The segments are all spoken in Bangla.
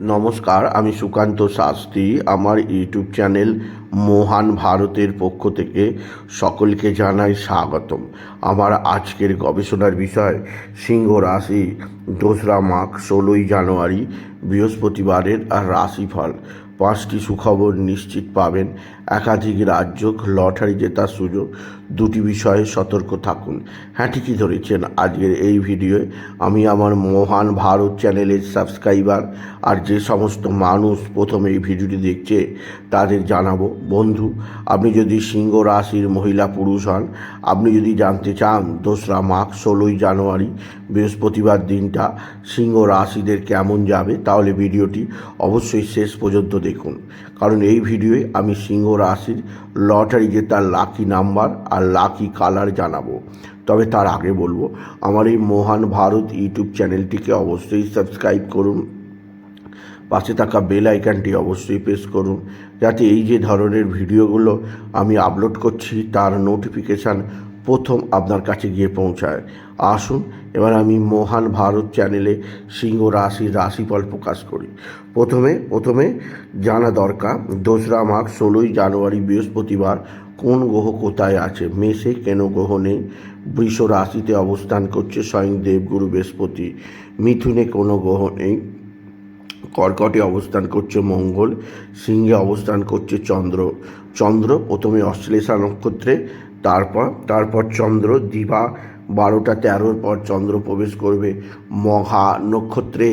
নমস্কার, আমি সুকান্ত শাস্ত্রী। আমার ইউটিউব চ্যানেল মহান ভারতের পক্ষ থেকে সকলকে জানাই স্বাগতম। আমার আজকের গবেষণার বিষয়, সিংহ রাশি, দোসরা মাঘ, ষোলোই জানুয়ারি, বৃহস্পতিবারের রাশিফল। পাঁচটি সুখবর নিশ্চিত পাবেন। একাধিক রাজ্য লটারি জেতার সুযোগ, দুটি বিষয়ে সতর্ক থাকুন। হ্যাঁ ঠিকই ধরেছেন। আজকের এই ভিডিওয়ে আমি আমার মহান ভারত চ্যানেলের সাবস্ক্রাইবার আর যে সমস্ত মানুষ প্রথমে এই ভিডিওটি দেখছে, তাদের জানাব, বন্ধু, আপনি যদি সিংহ রাশির মহিলা পুরুষ হন, আপনি যদি জানতে চান দোসরা মাঘ ষোলোই জানুয়ারি, বৃহস্পতিবার দিনটা সিংহ রাশিদের কেমন যাবে, তাহলে ভিডিওটি অবশ্যই শেষ পর্যন্ত দেখুন। কারণ এই ভিডিওয়ে আমি সিংহ রাশির লটারি জেতার লাকি নাম্বার আর লাকি কালার জানাব। তবে তার আগে বলব, আমার এই মহান ভারত ইউটিউব চ্যানেলটিকে অবশ্যই সাবস্ক্রাইব করুন। পাশে থাকা বেল আইকনটি অবশ্যই প্রেস করুন, যাতে এই যে ধরনের ভিডিওগুলো আমি আপলোড করছি, তার নোটিফিকেশান প্রথম আপনার কাছে গিয়ে পৌঁছায়। আসুন এবার আমি মহান ভারত চ্যানেলে সিংহ রাশির রাশিফল প্রকাশ করি। প্রথমে প্রথমে জানা দরকার, দোসরা মাঘ, ষোলোই জানুয়ারি, বৃহস্পতিবার কোন গ্রহ কোথায় আছে? মেষে কেন গ্রহ নেই? বৃষ রাশিতে অবস্থান করছে স্বয়ং দেবগুরু বৃহস্পতি। মিথুনে কোনো গ্রহ নেই। কর্কটে অবস্থান করছে মঙ্গল। সিংহে অবস্থান করছে চন্দ্র। চন্দ্র প্রথমে অশ্লেষা নক্ষত্রে তারপর তারপর চন্দ্র, দিবা, বারোটা তেরোর পর চন্দ্র প্রবেশ করবে। মহা নক্ষত্রে,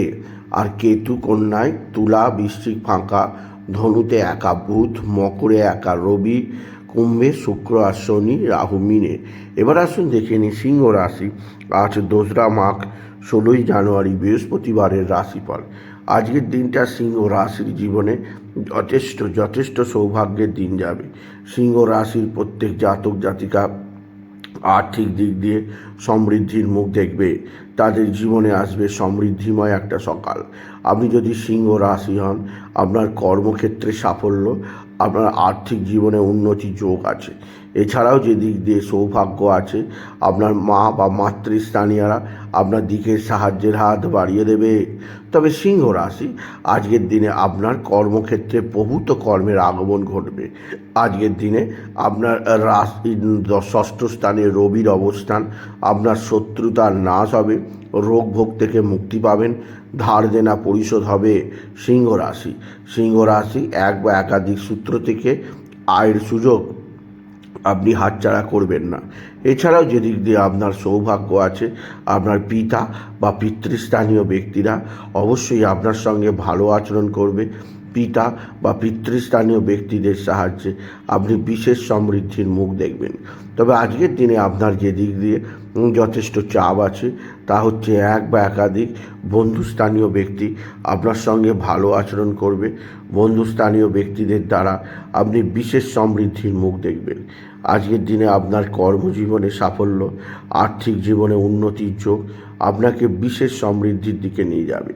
আর কেতু কন্যায়, তুলা, বৃশ্চিক, ফাঁকা, ধনুতে একা বুধ, মকরে একা রবি, কুম্ভে শুক্র, আর শনি রাহু মিনে। এবার আসুন দেখে নিই সিংহ রাশি। আজ দোসরা মাঘ, ষোলোই জানুয়ারি, বৃহস্পতিবারের রাশিফল। আজকের দিনটা সিংহ রাশির জীবনে যথেষ্ট যথেষ্ট সৌভাগ্যের দিন যাবে। সিংহ রাশির প্রত্যেক জাতক জাতিকা আর্থিক দিক দিয়ে সমৃদ্ধির মুখ দেখবে। তাদের জীবনে আসবে সমৃদ্ধিময় একটা সকাল। আপনি যদি সিংহ রাশি হন, আপনার কর্মক্ষেত্রে সাফল্য, আপনার আর্থিক জীবনে উন্নতি যোগ আছে। এছাড়াও যে দিক দিয়ে সৌভাগ্য আছে, আপনার মা বা মাতৃস্থানীয়রা আপনার দিকে সাহায্যের হাত বাড়িয়ে দেবে। তবে সিংহ রাশি, আজকের দিনে আপনার কর্মক্ষেত্রে বহুত কর্মের আগমন ঘটবে। আজকের দিনে আপনার রাশি, ষষ্ঠ স্থানে রবির অবস্থান, আপনার শত্রুতার নাশ হবে, রোগ ভোগ থেকে মুক্তি পাবেন, ধার দেনা পরিশোধ হবে সিংহ রাশি। সিংহ রাশি এক বা একাধিক সূত্র থেকে আয়ের সুযোগ আপনি হাতছাড়া করবেন না। এছাড়াও যেদিক দিয়ে আপনার সৌভাগ্য আছে, আপনার পিতা বা পিতৃস্থানীয় ব্যক্তিরা অবশ্যই আপনার সঙ্গে ভালো আচরণ করবে। পিতা বা পিতৃস্থানীয় ব্যক্তিদের সাহায্যে আপনি বিশেষ সমৃদ্ধির মুখ দেখবেন। তবে আজকের দিনে আপনার যে দিক দিয়ে যথেষ্ট চাপ আছে, তা হচ্ছে এক বা একাধিক বন্ধুস্থানীয় ব্যক্তি আপনার সঙ্গে ভালো আচরণ করবে। বন্ধুস্থানীয় ব্যক্তিদের দ্বারা আপনি বিশেষ সমৃদ্ধির মুখ দেখবেন। আজকের দিনে আপনার কর্মজীবনে সাফল্য, আর্থিক জীবনে উন্নতির যোগ আপনাকে বিশেষ সমৃদ্ধির দিকে নিয়ে যাবে।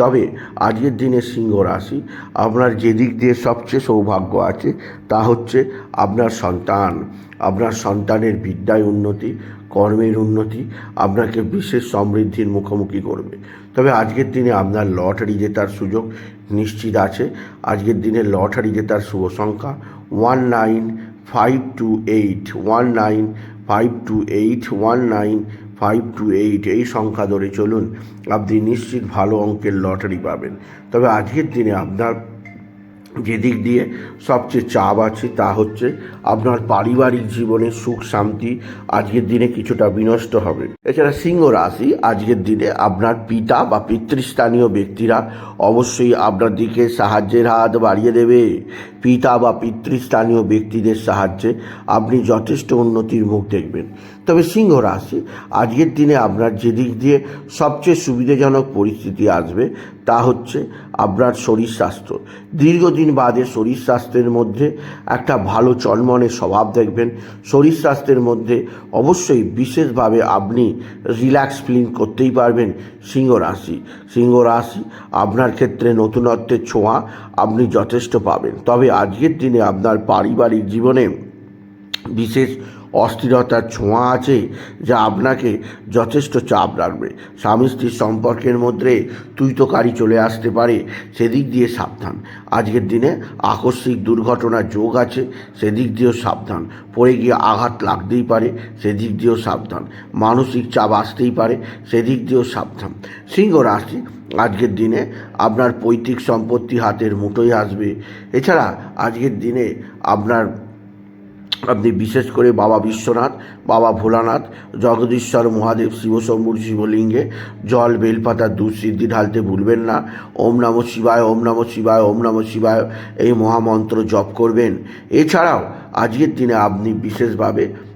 তবে আজকের দিনে সিংহ রাশি আপনার যে দিক দিয়ে সবচেয়ে সৌভাগ্য আছে তা হচ্ছে আপনার সন্তান। আপনার সন্তানের বিদ্যায় উন্নতি, কর্মের উন্নতি আপনাকে বিশেষ সমৃদ্ধির মুখোমুখি করবে। তবে আজকের দিনে আপনার লটারি জেতার সুযোগ নিশ্চিত আছে। আজকের দিনে লটারি জেতার শুভ সংখ্যা one nine five two eight, one nine five two eight, one nine five two eight এই সংখ্যা ধরে চলুন। আপনি নিশ্চিত ভালো অঙ্কের লটারি পাবেন। তবে আজকের দিনে আপনার যে দিক দিয়ে সবচেয়ে চাপ আছে তা হচ্ছে আপনার পারিবারিক জীবনে সুখ, শান্তি আজকের দিনে কিছুটা বিনষ্ট হবে। এছাড়া সিংহ রাশি আজকের দিনে আপনার পিতা বা পিতৃস্থানীয় ব্যক্তিরা অবশ্যই আপনার দিকে সাহায্যের হাত বাড়িয়ে দেবে। পিতা বা পিতৃস্থানীয় ব্যক্তিদের সাহায্যে আপনি যথেষ্ট উন্নতির মুখ দেখবেন। তবে সিংহ রাশি আজকের দিনে আপনার যে দিক দিয়ে সবচেয়ে সুবিধাজনক পরিস্থিতি আসবে তা হচ্ছে আপনার শরীর স্বাস্থ্য। দীর্ঘদিন বাদে শরীর স্বাস্থ্যের মধ্যে একটা ভালো চলমনের স্বভাব দেখবেন। শরীর স্বাস্থ্যের মধ্যে অবশ্যই বিশেষভাবে আপনি রিল্যাক্স ফিলিং করতেই পারবেন সিংহ রাশি। সিংহ রাশি আপনার ক্ষেত্রে নতুনত্বের ছোঁয়া আপনি যথেষ্ট পাবেন। তবে আজকের দিনে আপনার পারিবারিক জীবনে বিশেষ অস্থিরতার ছোঁয়া আছে যা আপনাকে যথেষ্ট চাপ রাখবে। স্বামী স্ত্রীর সম্পর্কের মধ্যে তুই তো কারি চলে আসতে পারে, সেদিক দিয়ে সাবধান। আজকের দিনে আকস্মিক দুর্ঘটনার যোগ আছে, সেদিক দিয়েও সাবধান। পড়ে গিয়ে আঘাত লাগতেই পারে, সেদিক দিয়েও সাবধান। মানসিক চাপ আসতেই পারে, সেদিক দিয়েও সাবধান। সিংহ রাশি, আজকের দিনে আপনার পৈতৃক সম্পত্তি হাতের মুঠোয় আসবে। এছাড়া আজকের দিনে আপনার আপনি বিশেষ করে বাবা বিশ্বনাথ, বাবা ভোলানাথ, জগদীশ্বর মহাদেব, শিবশম্ভুর শিবলিঙ্গে, জল, বেলপাতা, দুধ সিদ্ধি ঢালতে ভুলবেন না। ওম নম শিবায়, ওম নম শিবায়, ওম নম শিবায়, এই মহামন্ত্র জপ করবেন। এছাড়াও, আজকের দিনে আপনি বিশেষভাবে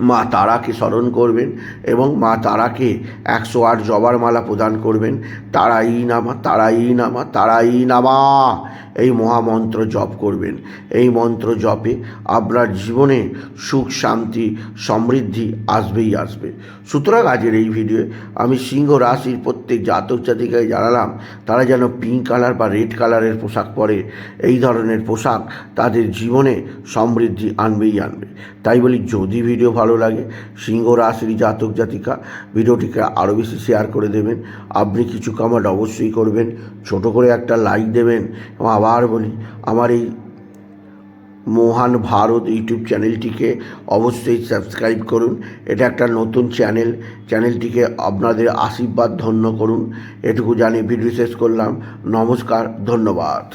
মা তারাকে স্মরণ করবেন এবং মা তারাকে একশো আট জবার মালা প্রদান করবেন তারা তারাই নামা তারা তারাই নামা তারা তারাই নামা। এই মহামন্ত্র জপ করবেন। এই মন্ত্র জপে আপনার জীবনে সুখ, শান্তি, সমৃদ্ধি আসবেই আসবে। সুতরাং আজের এই ভিডিওয়ে আমি সিংহ রাশির প্রত্যেক জাতক জাতিকায় জানালাম, তারা যেন পিঙ্ক কালার বা রেড কালারের পোশাক পরে। এই ধরনের পোশাক তাদের জীবনে সমৃদ্ধি আনবেই আনবে। তাই বলি, যদি ভিডিও ভালো লাগে। সিংহ রাশির জাতক জাতিকা, ভিডিওটিকে আরও বেশি শেয়ার করে দেবেন। আপনি কিছু কমেন্ট অবশ্যই করবেন। ছোট করে একটা লাইক দেবেন। এবং আবার বলি, আমার এই মহান ভারত ইউটিউব চ্যানেলটিকে অবশ্যই সাবস্ক্রাইব করুন। এটা একটা নতুন চ্যানেল চ্যানেলটিকে আপনাদের আশীর্বাদ ধন্য করুন। এটুকু জানি ভিডিও শেষ করলাম। নমস্কার, ধন্যবাদ।